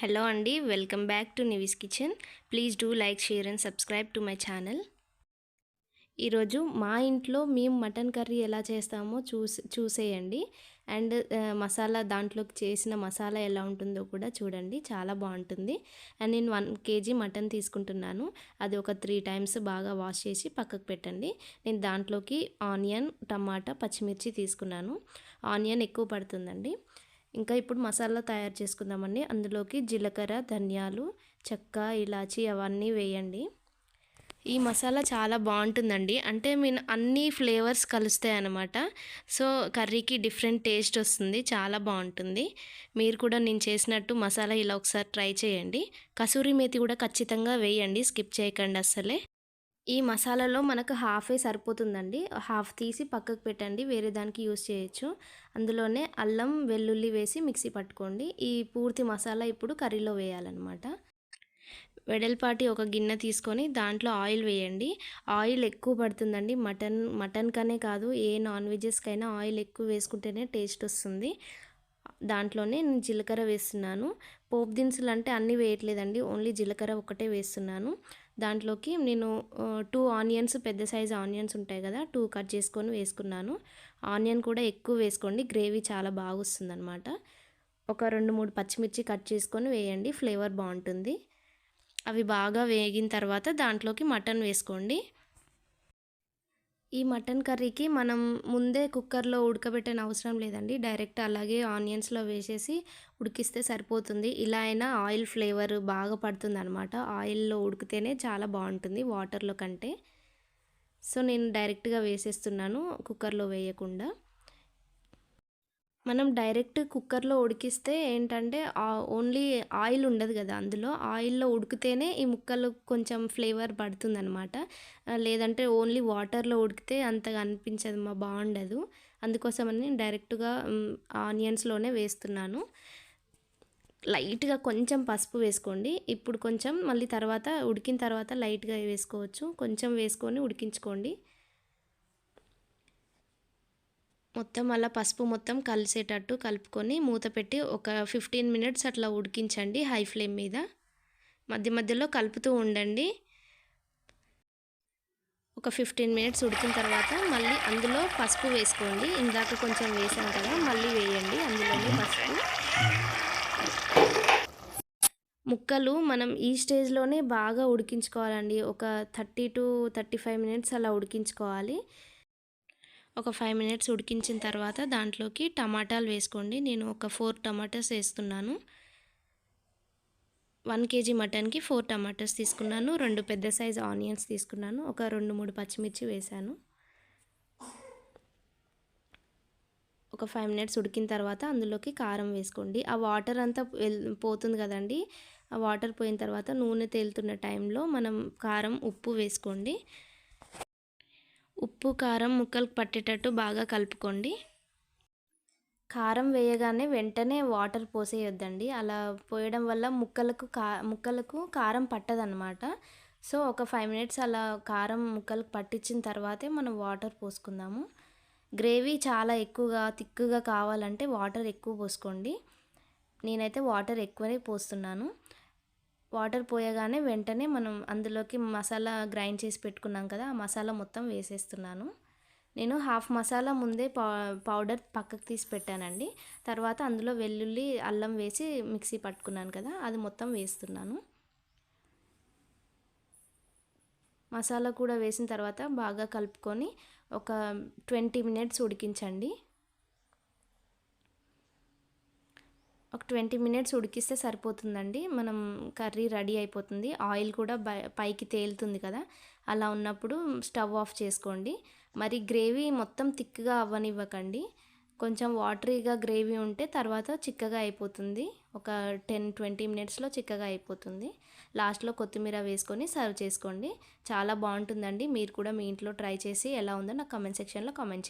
Hello అండి welcome back to Nivi's kitchen. Please do like share and subscribe to my channel. ఈరోజు మా ఇంట్లో మేము మటన్ కర్రీ ఎలా చేస్తామో చూసి చూసేయండి. అండ్ మసాలా దాంట్లోకి చేసిన మసాలా ఎలా ఉంటుందో కూడా చూడండి. చాలా బాగుంటుంది. అండ్ నేను వన్ కేజీ మటన్ తీసుకుంటున్నాను. అది ఒక త్రీ టైమ్స్ బాగా వాష్ చేసి పక్కకు పెట్టండి. నేను దాంట్లోకి ఆనియన్ టమాటా పచ్చిమిర్చి తీసుకున్నాను. ఆనియన్ ఎక్కువ పడుతుందండి. ఇంకా ఇప్పుడు మసాలా తయారు చేసుకుందామండి. అందులోకి జీలకర్ర ధనియాలు చెక్క ఇలాచి అవన్నీ వేయండి. ఈ మసాలా చాలా బాగుంటుందండి. అంటే మీన్ అన్ని ఫ్లేవర్స్ కలుస్తాయి అన్నమాట సో కర్రీకి డిఫరెంట్ టేస్ట్ వస్తుంది. చాలా బాగుంటుంది. మీరు కూడా నేను చేసినట్టు మసాలా ఇలా ఒకసారి ట్రై చేయండి. కసూరి మేతి కూడా ఖచ్చితంగా వేయండి. స్కిప్ చేయకండి అస్సలే. ఈ మసాలాలో మనకు హాఫే సరిపోతుందండి. హాఫ్ తీసి పక్కకు పెట్టండి. వేరే దానికి యూస్ చేయొచ్చు. అందులోనే అల్లం వెల్లుల్లి వేసి మిక్సీ పట్టుకోండి. ఈ పూర్తి మసాలా ఇప్పుడు కర్రీలో వేయాలన్నమాట. వెడల్పాటి ఒక గిన్నె తీసుకొని దాంట్లో ఆయిల్ వేయండి. ఆయిల్ ఎక్కువ పడుతుందండి. మటన్ మటన్ కనే కాదు. ఏ నాన్ వెజెస్కైనా ఆయిల్ ఎక్కువ వేసుకుంటేనే టేస్ట్ వస్తుంది. దాంట్లోనే నేను జీలకర్ర వేస్తున్నాను. పోపు దినుసులు అంటే అన్నీ వేయట్లేదండి. ఓన్లీ జీలకర్ర ఒకటే వేస్తున్నాను. దాంట్లోకి నేను టూ ఆనియన్స్ పెద్ద సైజ్ ఆనియన్స్ ఉంటాయి కదా టూ కట్ చేసుకొని వేసుకున్నాను. ఆనియన్ కూడా ఎక్కువ వేసుకోండి. గ్రేవీ చాలా బాగా వస్తుందన్నమాట. ఒక రెండు మూడు పచ్చిమిర్చి కట్ చేసుకొని వేయండి. ఫ్లేవర్ బాగుంటుంది. అవి బాగా వేగిన తర్వాత దాంట్లోకి మటన్ వేసుకోండి. ఈ మటన్ కర్రీకి మనం ముందే కుక్కర్లో ఉడకబెట్టని అవసరం లేదండి. డైరెక్ట్ అలాగే ఆనియన్స్లో వేసేసి ఉడికిస్తే సరిపోతుంది. ఇలా అయినా ఆయిల్ ఫ్లేవర్ బాగా పడుతుంది అనమాట ఆయిల్లో ఉడికితేనే చాలా బాగుంటుంది వాటర్లో కంటే. సో నేను డైరెక్ట్గా వేసేస్తున్నాను కుక్కర్లో వేయకుండా. మనం డైరెక్ట్ కుక్కర్లో ఉడికిస్తే ఏంటంటే ఓన్లీ ఆయిల్ ఉండదు కదా అందులో. ఆయిల్లో ఉడికితేనే ఈ ముక్కలు కొంచెం ఫ్లేవర్ పడుతుంది అనమాట లేదంటే ఓన్లీ వాటర్లో ఉడికితే అంతగా అనిపించదు మా బాగుండదు. అందుకోసమని డైరెక్ట్గా ఆనియన్స్లోనే వేస్తున్నాను. లైట్గా కొంచెం పసుపు వేసుకోండి. ఇప్పుడు కొంచెం మళ్ళీ తర్వాత ఉడికిన తర్వాత లైట్గా వేసుకోవచ్చు. కొంచెం వేసుకొని ఉడికించుకోండి. మొత్తం అలా పసుపు మొత్తం కలిసేటట్టు కలుపుకొని మూత పెట్టి ఒక ఫిఫ్టీన్ మినిట్స్ అట్లా ఉడికించండి హై ఫ్లేమ్ మీద. మధ్య మధ్యలో కలుపుతూ ఉండండి. ఒక ఫిఫ్టీన్ మినిట్స్ ఉడికిన తర్వాత మళ్ళీ అందులో పసుపు వేసుకోండి. ఇందాక కొంచెం వేసాం కదా మళ్ళీ వేయండి అందులోనే పసుపు. ముక్కలు మనం ఈ స్టేజ్లోనే బాగా ఉడికించుకోవాలండి. ఒక thirty to thirty five minutes అలా ఉడికించుకోవాలి. ఒక ఫైవ్ మినిట్స్ ఉడికించిన తర్వాత దాంట్లోకి టమాటాలు వేసుకోండి. నేను ఒక ఫోర్ టమాటాస్ వేస్తున్నాను. వన్ కేజీ మటన్కి ఫోర్ టమాటాస్ తీసుకున్నాను. రెండు పెద్ద సైజ్ ఆనియన్స్ తీసుకున్నాను. ఒక రెండు మూడు పచ్చిమిర్చి వేశాను ఒక ఫైవ్ మినిట్స్ ఉడికిన తర్వాత అందులోకి కారం వేసుకోండి. ఆ వాటర్ అంతా పోతుంది కదండి. ఆ వాటర్ పోయిన తర్వాత నూనె తేలుతున్న టైంలో మనం కారం ఉప్పు వేసుకోండి. ఉప్పు కారం ముక్కలకు పట్టేటట్టు బాగా కలుపుకోండి. కారం వేయగానే వెంటనే వాటర్ పోసేయొద్దండి. అలా పోయడం వల్ల ముక్కలకు కా ముక్కలకు కారం పట్టదనమాట సో ఒక ఫైవ్ మినిట్స్ అలా కారం ముక్కలకు పట్టించిన తర్వాతే మనం వాటర్ పోసుకుందాము. గ్రేవీ చాలా ఎక్కువగా తిక్కుగా కావాలంటే వాటర్ ఎక్కువ పోసుకోండి. నేనైతే వాటర్ ఎక్కువనే పోస్తున్నాను. వాటర్ పోయగానే వెంటనే మనం అందులోకి మసాలా గ్రైండ్ చేసి పెట్టుకున్నాం కదా ఆ మసాలా మొత్తం వేసేస్తున్నాను. నేను హాఫ్ మసాలా ముందే పౌడర్ పక్కకు తీసి పెట్టానండి. తర్వాత అందులో వెల్లుల్లి అల్లం వేసి మిక్సీ పట్టుకున్నాను కదా అది మొత్తం వేస్తున్నాను. మసాలా కూడా వేసిన తర్వాత బాగా కలుపుకొని ఒక ట్వంటీ మినిట్స్ ఉడికించండి. ఒక ట్వంటీ మినిట్స్ ఉడికిస్తే సరిపోతుందండి. మనం కర్రీ రెడీ అయిపోతుంది. ఆయిల్ కూడా పైకి తేలుతుంది కదా. అలా ఉన్నప్పుడు స్టవ్ ఆఫ్ చేసుకోండి. మరి గ్రేవీ మొత్తం థిక్గా అవ్వనివ్వకండి. కొంచెం వాటరీగా గ్రేవీ ఉంటే తర్వాత చిక్కగా అయిపోతుంది. ఒక టెన్ ట్వంటీ మినిట్స్లో చిక్కగా అయిపోతుంది. లాస్ట్లో కొత్తిమీర వేసుకొని సర్వ్ చేసుకోండి. చాలా బాగుంటుందండి. మీరు కూడా మీ ఇంట్లో ట్రై చేసి ఎలా ఉందో నాకు కమెంట్ సెక్షన్లో కామెంట్